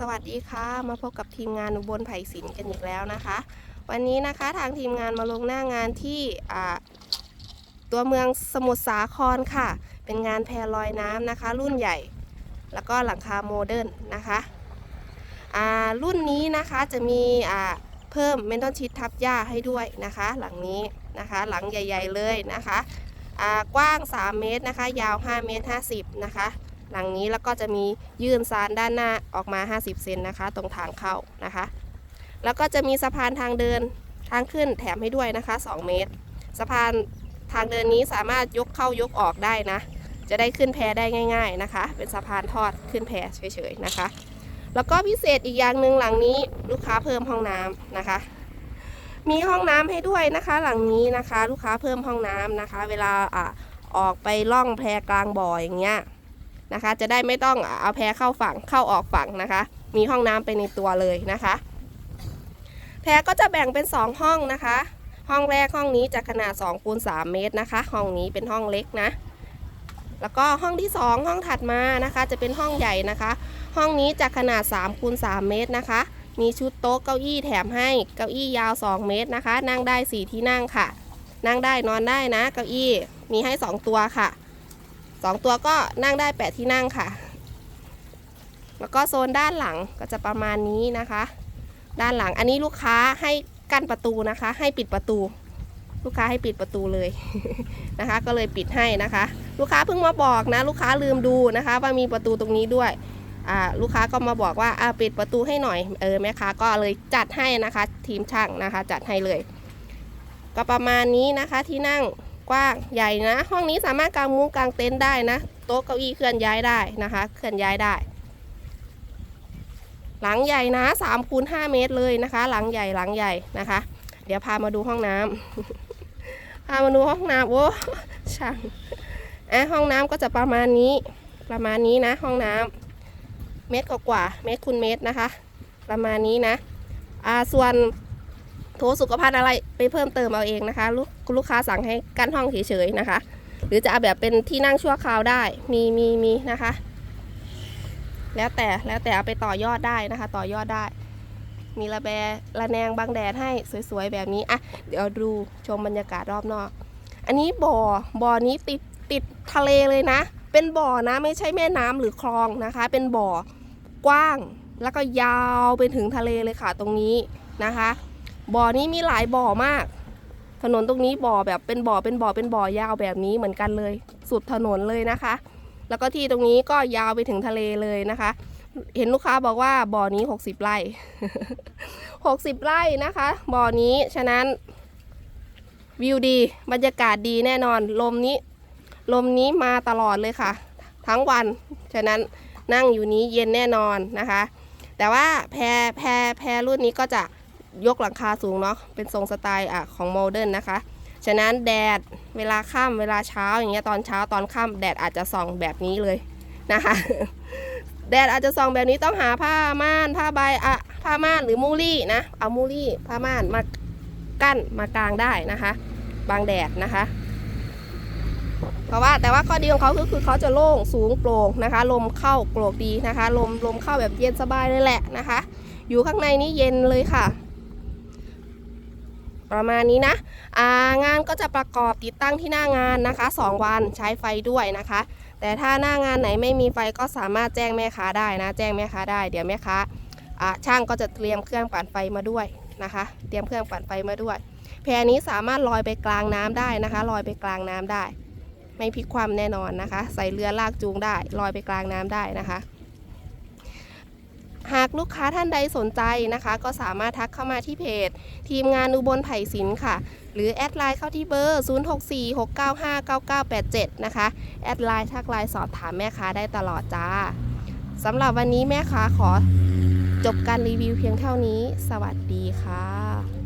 สวัสดีค่ะ มาพบกับทีมงานอุบลไผ่สินกันอีกแล้วนะคะ วันนี้นะคะทางทีมงานมาลงหน้างานที่ตัวเมืองสมุทรสาครค่ะ เป็นงานแพลอยน้ำนะคะ รุ่นใหญ่ แล้วก็หลังคาโมเดิร์นนะคะรุ่นนี้นะคะจะมีเพิ่มเมนทอนชีตทับหญ้าให้ด้วยนะคะ หลังนี้นะคะหลังใหญ่ ๆเลยนะคะกว้าง 3 เมตรนะคะ ยาว 5 เมตร 50 นะคะ หลังนี้แล้วก็จะมียื่นซานด้านหน้าออกมา 50 เซนนะคะ ตรงทางเข้านะคะ แล้วก็จะมีสะพานทางเดินทางขึ้นแถมให้ด้วยนะคะ 2 เมตร สะพานทางเดินนี้สามารถยกเข้ายกออกได้นะ จะได้ขึ้นแพได้ง่าย ๆนะคะ เป็นสะพานทอดขึ้นแพเฉยๆนะคะ แล้วก็พิเศษอีกอย่างหนึ่งหลังนี้ลูกค้าเพิ่มห้องน้ำนะคะ มีห้องน้ำให้ด้วยนะคะ หลังนี้นะคะ ลูกค้าเพิ่มห้องน้ำนะคะ เวลาอะออกไปล่องแพกลางบ่ออย่างเงี้ย นะคะ จะได้ไม่ต้องเอาแพเข้าฝั่งเข้าออกฝั่งนะคะ มีห้องน้ำไปในตัวเลยนะคะ แพก็จะแบ่งเป็น 2 ห้องนะคะ ห้องแรกห้องนี้จะขนาด2คูณ3เมตรนะคะ ห้องนี้เป็นห้องเล็กนะ แล้วก็ห้องที่ 2 ห้องถัดมานะคะ จะเป็นห้องใหญ่นะคะ ห้องนี้จะขนาด3คูณ3เมตรนะคะมีชุดโต๊ะเก้าอี้แถมให้เก้าอี้ยาว 2 เมตรนะคะ นั่งได้ 4 ที่นั่งค่ะ นั่งได้นอนได้นะ เก้าอี้มีให้ 2 ตัวค่ะ สองตัวก็นั่งได้แปดที่นั่งค่ะ แล้วก็โซนด้านหลังก็จะประมาณนี้นะคะ ด้านหลังอันนี้ลูกค้าให้กั้นประตูนะคะ ให้ปิดประตู ลูกค้าให้ปิดประตูเลยนะคะ ก็เลยปิดให้นะคะ ลูกค้าเพิ่งมาบอกนะ ลูกค้าลืมดูนะคะ ว่ามีประตูตรงนี้ด้วยอ่าลูกค้าก็มาบอกว่าอ่าปิดประตูให้หน่อยเออแม่ค้าก็เลยจัดให้นะคะ ทีมช่างนะคะ จัดให้เลย ก็ประมาณนี้นะคะที่นั่ง กว้างใหญ่นะ ห้องนี้สามารถกางมุ้งกางเต็นท์ได้นะ โต๊ะเก้าอี้เคลื่อนย้ายได้นะคะ เคลื่อนย้ายได้ หลังใหญ่นะ3คูณ5เมตรเลยนะคะ หลังใหญ่หลังใหญ่นะคะ เดี๋ยวพามาดูห้องน้ำพามาดูห้องน้ำโอ้ช่างอะห้องน้ำก็จะประมาณนี้ ประมาณนี้นะ ห้องน้ำเมตรกว่าเมตรคูณเมตรนะคะ ประมาณนี้นะ อ่าส่วนโถสุขภัณฑ์อะไร ไปเพิ่มเติมเอาเองนะคะลูกลูกค้าสั่งให้กั้นห้องเฉยๆนะคะ หรือจะเอาแบบเป็นที่นั่งชั่วคราวได้มีมีมีนะคะ แล้วแต่แล้วแต่เอาไปต่อยอดได้นะคะ ต่อยอดได้ มีระแบระแนงบังแดดให้สวยๆแบบนี้อะเดี๋ยวดูชมบรรยากาศรอบนอก อันนี้บ่อบ่อนี้ติดติดทะเลเลยนะ เป็นบ่อนะไม่ใช่แม่น้ำหรือคลองนะคะ เป็นบ่อกว้างแล้วก็ยาวไปถึงทะเลเลยค่ะตรงนี้นะคะ บ่อนี้มีหลายบ่อมาก ถนนตรงนี้บ่อแบบเป็นบ่อเป็นบ่อเป็นบ่อยาวแบบนี้เหมือนกันเลย สุดถนนเลยนะคะ แล้วก็ที่ตรงนี้ก็ยาวไปถึงทะเลเลยนะคะ เห็นลูกค้าบอกว่าบ่อนี้ 60 ไร่ 60 ไร่นะคะ บ่อนี้ฉะนั้น วิวดีบรรยากาศดีแน่นอน ลมนี้ลมนี้มาตลอดเลยค่ะ ทั้งวัน ฉะนั้นนั่งอยู่นี้เย็นแน่นอนนะคะ แต่ว่าแพรแพรแพรรุ่นนี้ก็จะ ยกหลังคาสูงเนาะเป็นทรงสไตล์อะของโมเดิร์นนะคะ ฉะนั้นแดดเวลาค่ำเวลาเช้าอย่างเงี้ยตอนเช้าตอนค่ำแดดอาจจะส่องแบบนี้เลยนะคะ แดดอาจจะส่องแบบนี้ต้องหาผ้าม่านผ้าใบอะผ้าม่านหรือมูลี่นะเอามูลี่ผ้าม่านมากั้นมากลางได้นะคะ บางแดดนะคะ เพราะว่าแต่ว่าข้อดีของเขาคือคือเขาจะโล่งสูงโปร่งนะคะ ลมเข้าโปร่งดีนะคะ ลมลมเข้าแบบเย็นสบายเลยแหละนะคะ อยู่ข้างในนี้เย็นเลยค่ะ ประมาณนี้นะางานก็จะประกอบติดตั้งที่หน้างานนะคะ 2 วันใช้ไฟด้วยนะคะ แต่ถ้าหน้างานไหนไม่มีไฟก็สามารถแจ้งแม่ค้าได้นะ แจ้งแม่ค้าได้เดี๋ยวแม่ค้าช่างก็จะเตรียมเครื่องปั่นไฟมาด้วยนะคะ เตรียมเครื่องปั่นไฟมาด้วย แพนี้สามารถลอยไปกลางน้ำได้นะคะลอยไปกลางน้ำได้ ไม่พลิกคว่ำแน่นอนนะคะ ใส่เรือลากจูงได้ลอยไปกลางน้ำได้นะคะ หากลูกค้าท่านใดสนใจนะคะ ก็สามารถทักเข้ามาที่เพจ ทีมงานอุบลไผ่สินค่ะ หรือแอดไลน์เข้าที่เบอร์ 0646959987 นะคะ แอดไลน์ทักไลน์สอบถามแม่ค้าได้ตลอดจ้าสำหรับวันนี้แม่ค้าขอจบการรีวิวเพียงเท่านี้ สวัสดีค่ะ